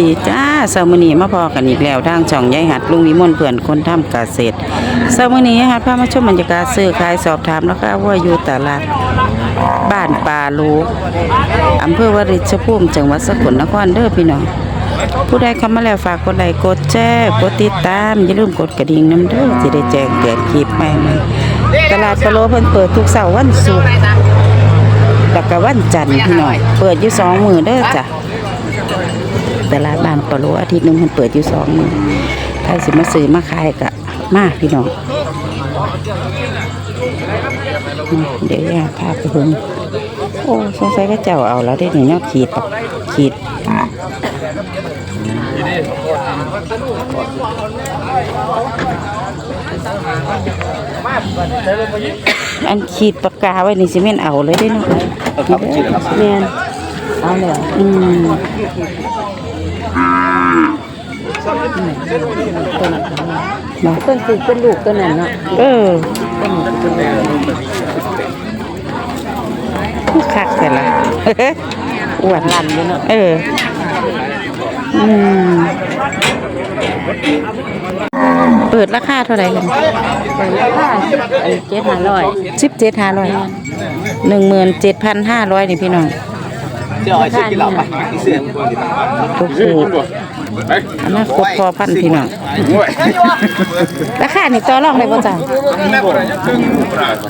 ดีจ้าเสาร์มื้อนี้มาพอกันอีกแล้วทางช่องยายหัดลุงวิมลเพื่อนคนทำเกษตรเสาร์มื้อนี้ยายหัดพามาชมบรรยากาศซื้อขายสอบถามแล้วก็ว่าอยู่ตลาดบ้านป่าลูอำเภอวริชภูมิจังหวัดสกลนครเด้อพี่น้องผู้ใดเข้ามาแล้วฝากกดไลค์กดแชร์กดติดตามอย่าลืมกดกระดิ่งน้ำเด้อจะได้แจ้งเตือนคลิปใหม่ๆตลาดปะโลเพิ่นเปิดทุกเสาร์วันศุกร์แล้วก็วันจันทร์พี่น้องเปิดอยู่สองมือเด้อจ้ะ ตลาดบ้านปะโลอาทิตย์หนึงมันเปิดอยู่สองมื้อถ้าสิมาซื้อมาขายก็มาพี่น้องอืมเดี๋ยวย่าพาไปเบิ่งโอ้สงสัยก็เจ้าเอาแล้วได้นี่เนาะขีดปักขีดอันขีดปากกาไว้นี่สิแม่นเอาเลยได้เนาะแม่นเอาเลยอืม มาเพิ่นสิเป็นลูกตัวนั้นเนาะเออคักแต่ละอ้วนลั่นอยู่เนาะเอออืมเปิดราคาเท่าไหร่กันเปิดราคาอันเจ็ดห้าร้อยสิบเจ็ดห้าร้อยหนึ่งหมื่นเจ็ดพันห้าร้อยนี่พี่น้องเจ้าไอ้ชื่อกินเหล้าปะเสียงคนดีตัวผู้ อนาคตพอพันพี่น้องราคานี่ต่อรองได้ป่ะจ๊ะ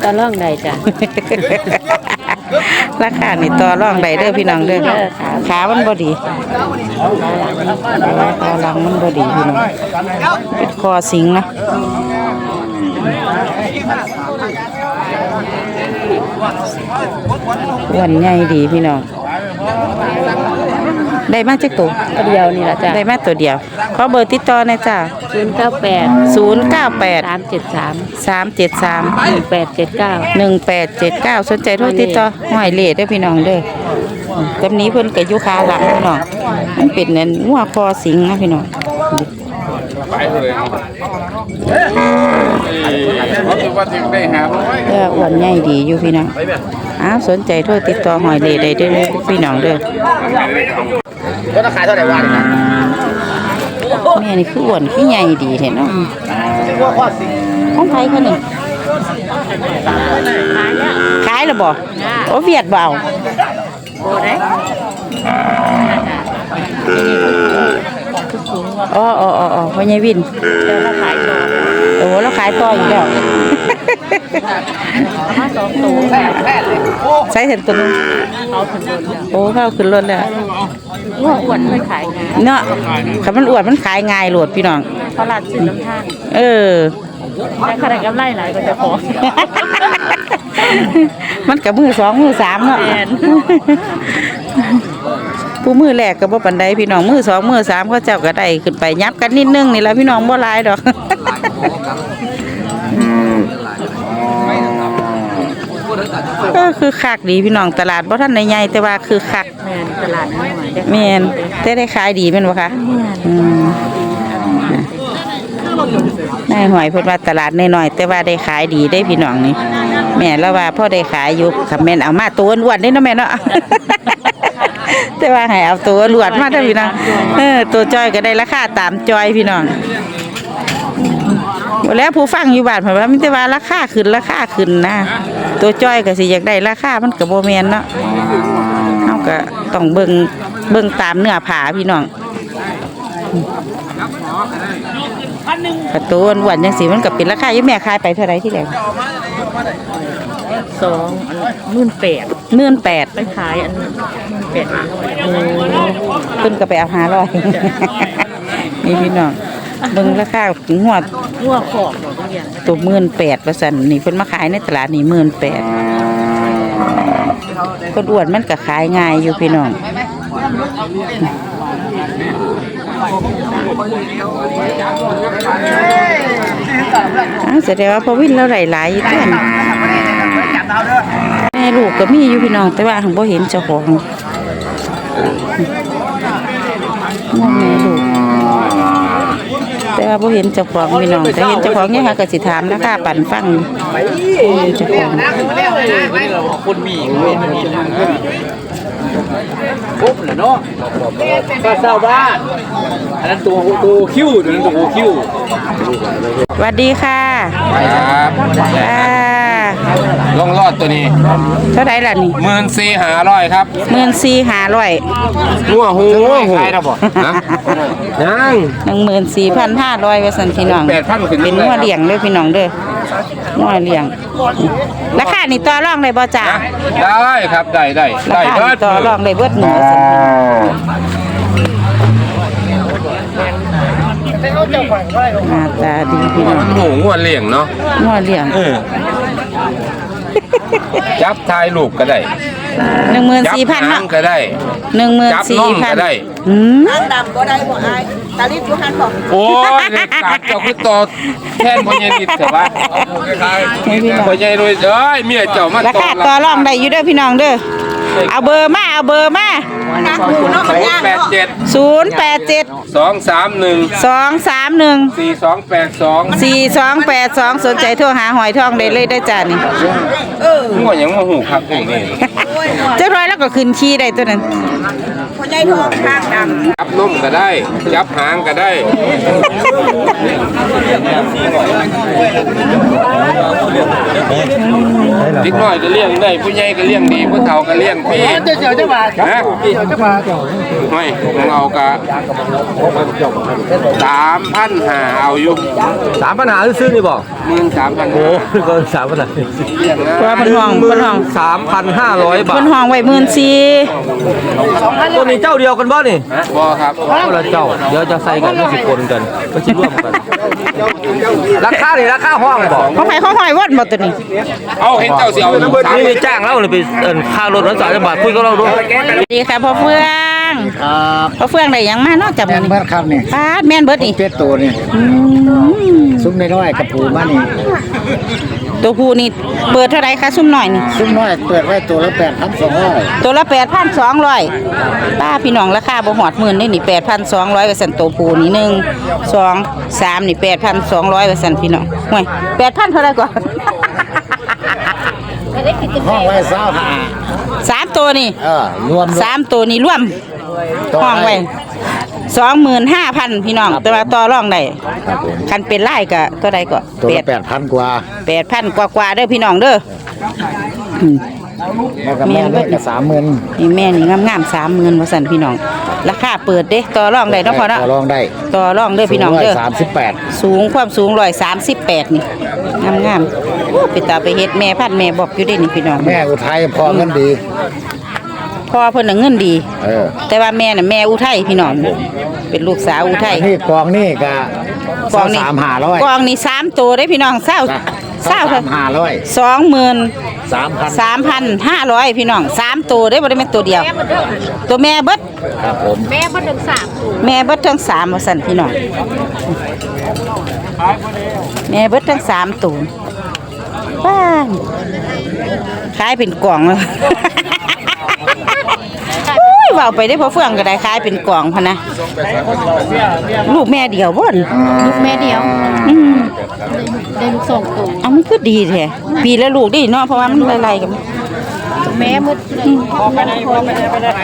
ตะล่องใดจ้ะราคานี่ต่อรองได้เด้อพี่น้องเด้อขามันบ่ดีขาหลังมันบ่ดีพี่น้องเป็นคอสิงนะอ้วันใหญ่ดีพี่น้อง ได้มาจากตัวตัวเดียวนี่ล่ะจ้ะได้มาตัวเดียว ขอเบอร์ติดต่อหน่อยจ้าศูนย์เก้าแปดศูนย์เก้าแปดสามเจ็ดสามสามเจ็ดสามหนึ่งแปดเจ็ดเก้าหนึ่งแปดเจ็ดเก้าสนใจโทรติดต่อหอยเลดเด้อพี่น้องเด้อจำนี้เพิ่นก็อยู่ขาหลังพี่น้องมันเป็นนั่นงัวคอสิงนะพี่น้อง ไปเลยเขาถือว่าถึงได้หาร้อยเด้ออ้วนใหญ่ดีอยู่พี่น้องอ้าวสนใจโทรติดต่อหอยเลดได้เด้อพี่น้องเด้อ ก็ราคาเท่าไหร่วะนี่นะแม่นี่คืออ้วนคือใหญ่ดีแท้เนาะซึ่งว่าข้อสิของไผคะนี่ขายแล้วบ่โอ้เวียดบ่เอาโอ้ได้อ๋ออ๋ออ๋ออ๋อพ่อใหญ่วินเดี๋ยวเราขายต่อโอ้แล้วขายต่ออีกแล้วเอามาสองตัวใช้เห็นตัวนึงเขาถึงโดนแล้วโอ้เข้าขึ้นรถแล้ว หัวอ้วนไม่ขายไงเนาะคันมันอวดมันขายง่ายโหลดพี่น้องเขาลัดซื้อน้ำทางเออ แต่ขนาดกำไรหลายก็จะพอ มันกับมือสองมือสามเนาะแม่น ผู้มือแรกก็บ่ปานใดพี่น้องมือสองมือสามเขาเจ้าก็ได้ขึ้นไปยับกันนิดนึงนี่แหละพี่น้องบ่หลายดอก ก็คือคักดีพี่น้องตลาดบ่ทันได้ใหญ่แต่ว่าคือคักแม่นตลาดน้อยได้แม่นแต่ได้ขายดีแม่นบ่คะอืมนายหอยเพิ่นว่าตลาดน้อยๆแต่ว่าได้ขายดีได้พี่น้องนี่แม่แล้วว่าพ่อได้ขายอยู่คันแม่นเอามาตัวอ้วนๆได้เนาะแม่เนาะแต่ว่าให้เอาตัวอ้วนมาเด้อพี่น้องเออตัวจอยก็ได้ราคาตามจอยพี่น้อง บ่แล้วผู้ฟังอยู่บ้านเพิ่นว่ามีแต่ว่าราคาขึ้นราคาขึ้นนะ ตัวจอยก็สิอยากได้ราคามันก็บ่แม่นเนาะเฮาก็ต้องเบิ่งเบิ่งตามเนื้อผาพี่น้องประตูอ้วนๆจังสีมันก็เป็นราคาอยู่แม่ขายไปเท่าไหร่ที่แรกสองหมื่นแปดหมื่นแปดไปขายอันหมื่นแปดห้าร้อยเพิ่นก็ไปเอาหาร้อยนี่พี่น้องเบิ่งราคาถึงหัว หัวขอบหมดทุกอย่างตัวหมื่นแปดว่าซั่นนี่เพิ่นมาขายในตลาดนี่หมื่นแปดคนอ้วนมันก็ขายง่ายอยู่พี่น้องอ้าวแสดงว่าพอวินเราหลายๆอยู่อนแม่ลูกก็มีอยู่พี่น้อง แต่ว่าหังบ่เห็นเจ้าของง่วงแม่ลูก แต่ว่าบ่เห็นเจ้าของพี่น้องแต่เห็นเจ้าของเนี่ยค่ะก็สิถามราคาปั่นฟังเจ้าของคนมีเว้นมี ปุ๊บเหรอเนาะก็เศร้าบ้านอันนั้นตัวตัวคิ้วตัวนั้นตัวคิ้วสวัสดีค่ะครับอ่าลงรอดตัวนี้ เท่าไหร่ล่ะนี่หมื่นสี่หาร้อยครับหมื่นสี่ห้าร้อยหัวหูหัวหูขายนะบ่นะยังหนึ่งหมื่นสี่พันห้าร้อยเปอร์เซ็นต์พี่น้อง8,000ขึ้นเป็นเลยหัวเลี้ยงเด้อพี่น้องเด้อ หัวเลี้ยง ราคานี่ต่อรองได้บ่จ้าได้ครับได้ได้ราได้คาเบินี่ดต่อรองได้เบิดหนึ่งเปอร์เซ็นต์หน้าตาดีพี่น้องหมูหัวเลี้ยงเนาะหัวเลี้ยงเออจับทายลูกก็ได้หนึ่งหมื่นจับสี่พันหาเนาะงก็ได้ หนึ่งหมื่นจับสี่น่องพันก็ได้ อืมดำก็ได้บ่อาย ตาลิดอยู่หันบอกโอ้ยเด็กกาดเจ้าคือต่อแทนพ่อใหญ่นิดเถอะวะพ่อใหญ่รวยเอ้ยเมียเจ้ามาราคาต่อรองได้อยู่เด้อพี่น้องเด้อเอาเบอร์มาเอาเบอร์มานะหมูเนาะศูมันนยาย์กแปดเนาะเจ็ดศูนย์แปดเจ็ดสองสามหนึ่งสองสามหนึ่งสี่สองแปดสองสี่สองแปดสองสนใจโทรหาหอยทองได้เลยได้อจ้านี่หัวยังมาหูคักหูนี่เจ้าร้อยแล้วก็ขึ้นขี้ได้ตัวนั้นคนใหญ่ทองข้างดำจับนมก็ได้ จับหางก็ได้เด็กน้อยก็เลี้ยงได้ผู้ใหญ่ก็เลี้ยงดีผู้เฒ่าก็เลี้ยงพี่เจ้าเจ้าเจ้ามาฮะเจ้ามาไม่ของเรากะสามพันหาเอาอยู่สามปัญหาซื้อนี่บอกหมื่นสามพันโอ้เกินสามปัญหาเลี้ยงนะว่าเพิ่นห้องเพิ่นห้องสามพันห้าร้อยบาเพิ่ทนห้องไว้หมื่นสี่ตัวนี้เจ้าเดียวกันบ่นี่บอครับคนละเจ้า เดี๋ยวจะใส่กันไม่สิปนกันไม่สิร่วมกัน ราคานี่ราคาห้องบอกเขาให้เขาห้อยวัดบ่ตัวนี้ เอาเห็นเจ้าเสียวสามนี่มีจ้างเราเลยไปเอินค่ารถนั้นสามบาทคุยกับเราด้วยสวัสดีค่ะพ่อเฟืองพ่อเฟืองได้หยังมาเนาะจับแม่นมื้อเบินี้ดครับนี่ปาดแม่นเบิดนี่เป็ดตัวนี่อืมซุ้มน้อยๆกับปูมานี่ ตัวผู้นี่เปิดเท่าไหร่คะซุ่มหน่อยนี่ ซุ้มน้อยเปิดไว้ตัวละแปดพันสองร้อยตัวละ8,200ป้าพี่น้องราคาบ่ฮอดหมื่นนี่นี่8,200ว่าซั่นตัวผู้นี่หนึ่งสองสามนี่8,200ว่าซั่นพี่น้องห่วย8,000เท่าไหร่ก่อน ห้องไว้เศร้าหาสามตัวนี่เออรวมสามตัวนี่รวมตัว ห้องไว้สองหมื่นห้าพันพี่น้อง แต่ว่าต่อรองได้ครับผมคันเป็นไล่ก็ก็ได้ก็ตัวแปละดแปดพันกว่าแปดพันกว่ากว่าๆเด้อพี่น้องเด้ออืม แล้วก็แม่ได้กับสามหมื่นนี่แม่นี่งามๆสามหมื่นว่าสั่นพี่น้อง ราคาเปิดเด้ต่อรองได้เนาะพอเนาะต่อรองได้ต่อรองเด้อพี่น้องเด้อสามสิบแปดสูงความสูงร้อยสามสิบแปดนี่งามๆโอ้ไปตาไปเฮ็ดแม่พันธุ์แม่บอกอยู่เด้นี่พี่น้องแม่อุทัยพอเงินดี พ่อเพิ่นน่ะเงินดี เออ แต่ว่าแม่น่ะแม่อุทัยพี่น้องเป็นลูกสาวอุทัยอันนี้กองนี่ก็กองนี่สามหาร้อยกองนี่สามตัวได้พี่น้องเศร้าเศร้าสามหาร้อยสองหมื่นสามพันสามพันห้าร้อยพี่น้องสามตัวได้บ่ได้เป็นตัวเดียว ตัวแม่เบิดครับผมแม่เบิดทั้งสามว่าสั่นพี่น้องแม่เบิดทั้งสามตัวบ้านขายเป็นกล่องเลยอุ้ย เว้าไปได้อพอเฟื่องก็ได้ขายเป็นกล่องพะนะลูกแม่เดียวบ่นลูกแม่เดียวอืมได้ลูกสองตัวเอามันก็ดีแท้ปีละลูกดิเนาะเพราะว่ามันไล่ๆกันแม่มุด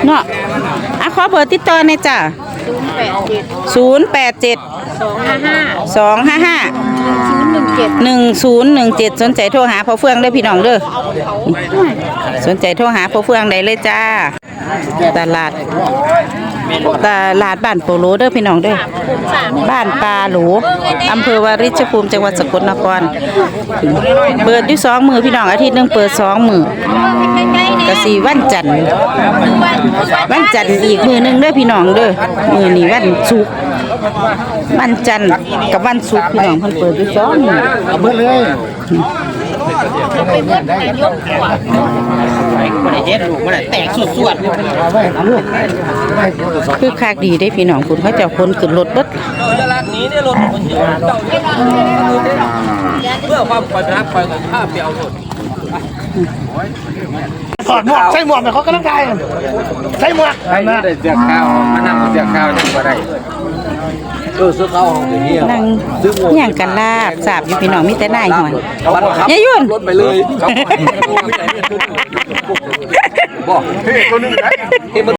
เนาะอะขอเบอร์ติดต่อหน่อยจ้ะ ศูนย์แปดเจ็ด087สองห้าห้า255ศูนย์หนึ่งเจ็ด1017สนใจโทรหาพ่อเฟืองเด้อพี่น้องเด้อสนใจโทรหาพ่อเฟืองได้เลยจ้า ตลาด ตลาดบ้านโปโลเด้อพี่น้องเด้อบ้านปลาหลูอำเภอวาริชภูมิจังหวัดสกลนคร เปิดอยู่สองมือพี่น้องอาทิตย์นึงเปิดสองมือก็สีวันจันทร์วันจันทร์อีกมือหนึงเด้อพี่น้องเด้อมือนี้วันศุกร์วันจันทร์กับวันศุกร์พี่น้องเพิ่นเปิดอยู่สองมือเอาเบิดเลย คือคากดีได้พี่น้องคุณเขาเจ้าคนขึ้นรถเบิดเพื่อความปลอดภัยปล่อยกับข้าเปียวหมดถอดหมวกใส่หมวกไปเขากำลังกายใส่หมวกให้ได้เสียข้าวมานั่งเสียข้าวยังบ่ได้ เออซื้อข้าวของอย่างนี้นั่งย่างกันลาบสาบอยู่พี่น้องมีแต่นายหอยวันขับยายยุ่นรถไปเลยบอกตัวนึงไหน